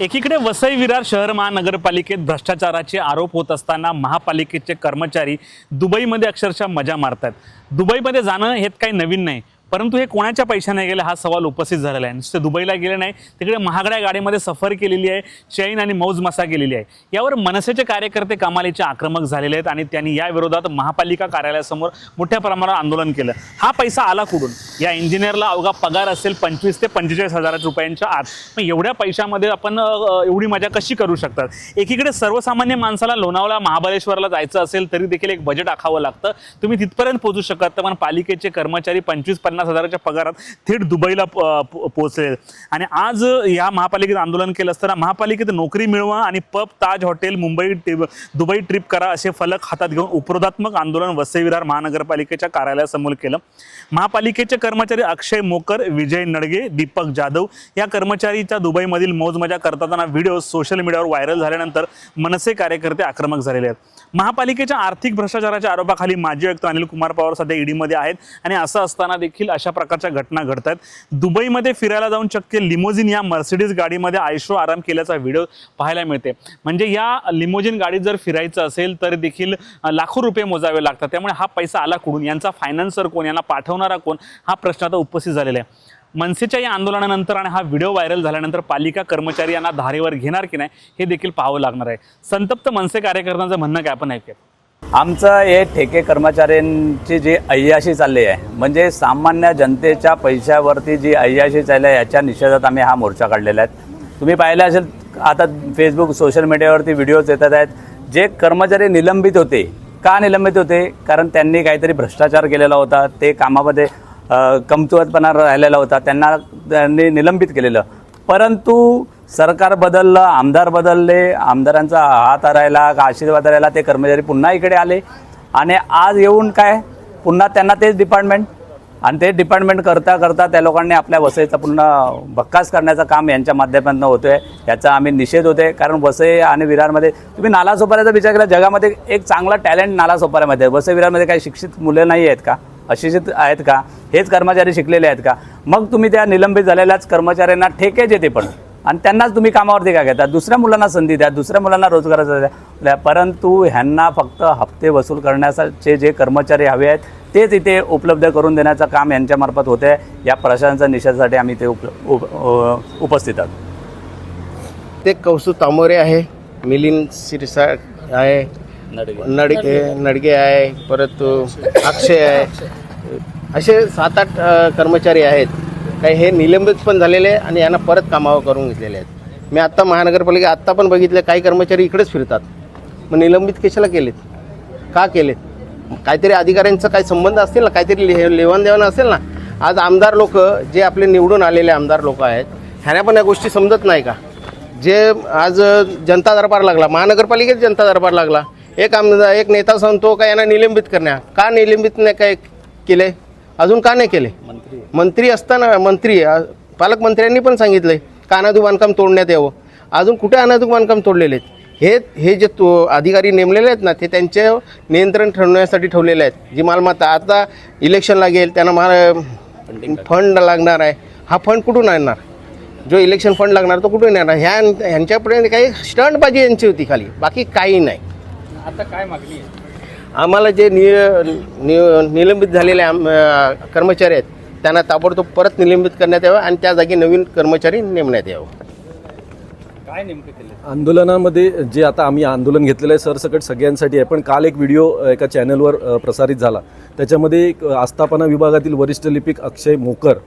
एकीकडे वसई विरार शहर महानगरपालिकेत भ्रष्टाचाराचे आरोप होत असताना महापालिकेचे कर्मचारी दुबईमध्ये अक्षरशः मजा मारतात दुबईमध्ये जाणं हे काही नवीन नाही परंतु हे कोणाच्या पैशाने गेले हा सवाल उपस्थित झालेला आहे. नुसते दुबईला गेले नाही तिकडे महागड्या गाडीमध्ये सफर केलेली आहे चैन आणि मौज मसा केलेली आहे. यावर मनसेचे कार्यकर्ते कमालीचे आक्रमक झालेले आहेत आणि त्यांनी या विरोधात महापालिका कार्यालयासमोर मोठ्या प्रमाणावर आंदोलन केलं. हा पैसा आला कुठून? या इंजिनियरला अवघा पगार असेल पंचवीस ते पंचेचाळीस हजार रुपयांच्या आत. मग एवढ्या पैशामध्ये आपण एवढी मजा कशी करू शकतात? एकीकडे सर्वसामान्य माणसाला लोणावळा महाबळेश्वरला जायचं असेल तरी देखील एक बजेट आखावं लागतं. तुम्ही तिथपर्यंत पोहोचू शकत. पण पालिकेचे कर्मचारी पंचवीस पन्नास हजाराच्या पगारात थेट दुबईला प- पोहोचले आणि आज या महापालिकेत आंदोलन केलं असताना महापालिकेत नोकरी मिळवा आणि pub Taj hotel Mumbai Dubai trip करा असे फलक हातात घेऊन उपरोधात्मक आंदोलन वसई विरार महानगरपालिकेच्या कार्यालयासमोर केलं. महापालिकेचे कर्मचारी अक्षय मोकर विजय नडगे दीपक जाधव या कर्मचारीच्या दुबईमधील मौजमजा करताना व्हिडिओ सोशल मीडियावर व्हायरल झाल्यानंतर मनसे कार्यकर्ते आक्रमक झालेले आहेत. महापालिकेच्या आर्थिक भ्रष्टाचाराच्या आरोपाखाली माजी आयुक्त अनिल कुमार पवार सध्या ईडीमध्ये आहेत आणि असं असताना देखील अशा प्रकारच्या घटना घडत आहेत. दुबईमध्ये फिरायला जाऊन चक्क लिमोजिन या मर्सिडीज गाडीमध्ये आयशो आराम केल्याचा व्हिडिओ पाहायला मिळते. म्हणजे या लिमोजिन गाडीत जर फिरायचं असेल तर देखील लाखो रुपये मोजावे लागतात. त्यामुळे हा पैसा आला कुठून? यांचा फायनान्सर कोण? यांना पाठवणारा कोण? हा प्रश्न आता उपस्थित झालेला आहे. मनसेच्या या आंदोलनानंतर आणि हा व्हिडिओ व्हायरल झाल्यानंतर पालिका कर्मचारी यांना धारेवर घेणार की नाही हे देखील पाहावं लागणार आहे. संतप्त मनसे कार्यकर्त्यांचं म्हणणं काय? आपण ऐकूया आमचं हे ठेके कर्मचाऱ्यांची जी अय्याशी चालली आहे म्हणजे सामान्य जनतेच्या पैशावरती जी अय्याशी चालली आहे याच्या निषेधात आम्ही हा मोर्चा काढलेला आहे. तुम्ही पाहिलं असेल आता फेसबुक सोशल मीडियावरती व्हिडिओज येतात आहेत. जे कर्मचारी निलंबित होते का निलंबित होते? कारण त्यांनी काहीतरी भ्रष्टाचार केलेला होता ते कामामध्ये कमकुवतपणा राहिलेला होता. त्यांना त्यांनी निलंबित केलेलं. परंतु सरकार बदललं आमदार बदलले आमदारांचा हात हरायला का आशीर्वाद राहिला ते कर्मचारी पुन्हा इकडे आले. आणि आज येऊन काय? पुन्हा त्यांना तेच डिपार्टमेंट आणि ते डिपार्टमेंट करता करता त्या लोकांनी आपल्या वसईचा पुन्हा भक्कास करण्याचं काम यांच्या माध्यमातून होतो आहे याचा आम्ही निषेध होतोय. कारण वसई आणि विरारमध्ये तुम्ही नालासोपाऱ्याचा विचार केला जगामध्ये एक चांगला टॅलेंट नालासोपाऱ्यामध्ये आहे वसई विरारमध्ये काही शिक्षित मुलं नाही आहेत का? अशिक्षित आहेत का? हेच कर्मचारी शिकलेले आहेत का? मग तुम्ही त्या निलंबित झालेल्याच कर्मचाऱ्यांना ठेके देते पण. आणि त्यांनाच तुम्ही कामावरती का घेता? दुसऱ्या मुलांना संधी द्या दुसऱ्या मुलांना रोजगाराचा द्या. परंतु ह्यांना फक्त हप्ते वसूल करण्याचे जे कर्मचारी हवे आहेत तेच इथे उपलब्ध करून देण्याचं काम यांच्यामार्फत होते या प्रशासनाच्या निषेधासाठी आम्ही ते उप उप उपस्थित आहोत. ते कौसु तामोरे आहे मिलिंद सिरसा आहे नडगे. नडगे आहे परत अक्षय आहे. असे सात आठ कर्मचारी आहेत. काही हे निलंबित पण झालेले आहे आणि यांना परत कामावर करून घेतलेले आहेत. मी आत्ता महानगरपालिका आत्ता पण बघितले काही कर्मचारी इकडेच फिरतात. मग निलंबित कशाला केलेत? का केलेत? काहीतरी अधिकाऱ्यांचा काही संबंध असतील ना? काहीतरी ले लेवाणदेवाण असेल ना? आज आमदार लोक जे आपले निवडून आलेले आमदार लोक आहेत ह्यांना पण या गोष्टी समजत नाही का? जे आज जनता दरबार लागला महानगरपालिकेत जनता दरबार लागला एक आमदार एक नेता सांगतो का यांना निलंबित करण्या का निलंबित नाही काय केले? अजून का नाही केले? मंत्री. असताना मंत्री पालकमंत्र्यांनी पण सांगितलंय का अनाधू बांधकाम तोडण्यात यावं. अजून कुठे अनाधू बांधकाम तोडलेले आहेत? हे हे जे तो अधिकारी नेमलेले आहेत ना ते त्यांचे नियंत्रण ठेवण्यासाठी ठेवलेले आहेत. जी मालमत्ता आता इलेक्शन लागेल त्यांना मा फंड लागणार आहे. हा फंड कुठून आणणार? जो इलेक्शन फंड लागणार तो कुठून येणार? ह्या ह्यांच्यापर्यंत काही स्टंटबाजी यांची होती खाली. बाकी काही नाही. आता काय मागणी आहे? आम्हाला जे नि नि- निलंबित झालेले आम- कर्मचारी आहेत त्यांना ताबडतोब परत निलंबित करण्यात यावं आणि त्या जागी नवीन कर्मचारी नेमण्यात यावं. काय नेमकं केलं आंदोलनामध्ये जे आता आम्ही आंदोलन घेतलेलं आहे सरसकट सगळ्यांसाठी आहे पण काल एक व्हिडिओ एका चॅनलवर अ, प्रसारित झाला. त्याच्यामध्ये एक आस्थापना विभागातील वरिष्ठ लिपिक अक्षय मोकर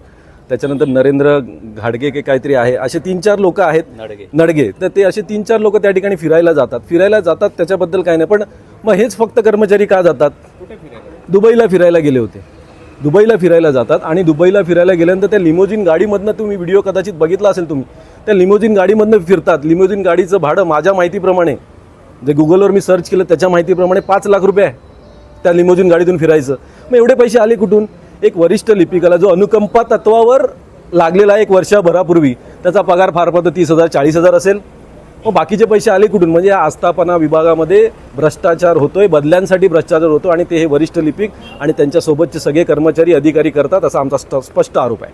त्याच्यानंतर नरेंद्र घाडगे के काहीतरी आहे असे तीन चार लोक आहेत. नडगे. नडगे. तर ते असे तीन चार लोक त्या ठिकाणी फिरायला जातात. फिरायला जातात त्याच्याबद्दल काही नाही. पण मग हेच फक्त कर्मचारी का जातात? दुबईला फिरायला गेले होते. दुबईला फिरायला जातात आणि दुबईला फिरायला गेल्यानंतर त्या लिमोजिन गाडीमधनं तुम्ही व्हिडिओ कदाचित बघितला असेल तुम्ही. त्या लिमोजिन गाडीमधनं फिरतात. लिमोजिन गाडीचं भाडं माझ्या माहितीप्रमाणे जे गुगलवर मी सर्च केलं त्याच्या माहितीप्रमाणे पाच लाख रुपये आहे त्या लिमोजिन गाडीतून फिरायचं. मग एवढे पैसे आले कुठून? एक वरिष्ठ लिपिकाला जो अनुकंपा तत्वावर लागलेला एक वर्षभरापूर्वी त्याचा पगार फार फार तर तीस हजार चाळीस हजार असेल. मग बाकीचे पैसे आले कुठून? म्हणजे या आस्थापना विभागामध्ये भ्रष्टाचार होतोय बदल्यांसाठी भ्रष्टाचार होतो आणि ते हे वरिष्ठ लिपिक आणि त्यांच्यासोबतचे सगळे कर्मचारी अधिकारी करतात असा आमचा स्पष्ट आरोप आहे.